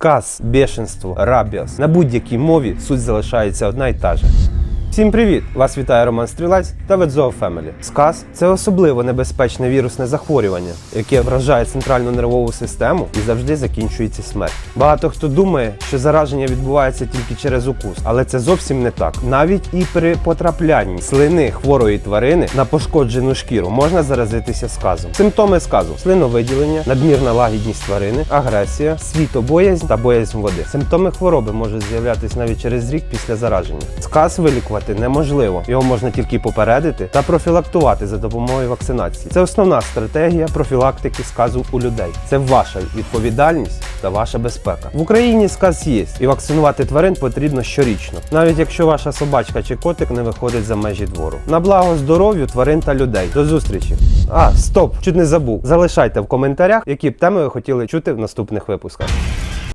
Сказ, бешенство, рабіас. На будь-якій мові суть залишається одна і та же. Всім привіт! Вас вітає Роман Стрілець та Ведзоо Family. Сказ це особливо небезпечне вірусне захворювання, яке вражає центральну нервову систему і завжди закінчується смертю. Багато хто думає, що зараження відбувається тільки через укус, але це зовсім не так. Навіть і при потраплянні слини хворої тварини на пошкоджену шкіру можна заразитися сказом. Симптоми сказу: слиновиділення, надмірна лагідність тварини, агресія, світобоязнь та боязнь води. Симптоми хвороби можуть з'являтися навіть через рік після зараження. Сказ вилікувати неможливо. Його можна тільки попередити та профілактувати за допомогою вакцинації. Це основна стратегія профілактики сказу у людей. Це ваша відповідальність та ваша безпека. В Україні сказ є, і вакцинувати тварин потрібно щорічно, навіть якщо ваша собачка чи котик не виходить за межі двору. На благо здоров'ю тварин та людей. До зустрічі! А, стоп, чуть не забув. Залишайте в коментарях, які б теми ви хотіли чути в наступних випусках.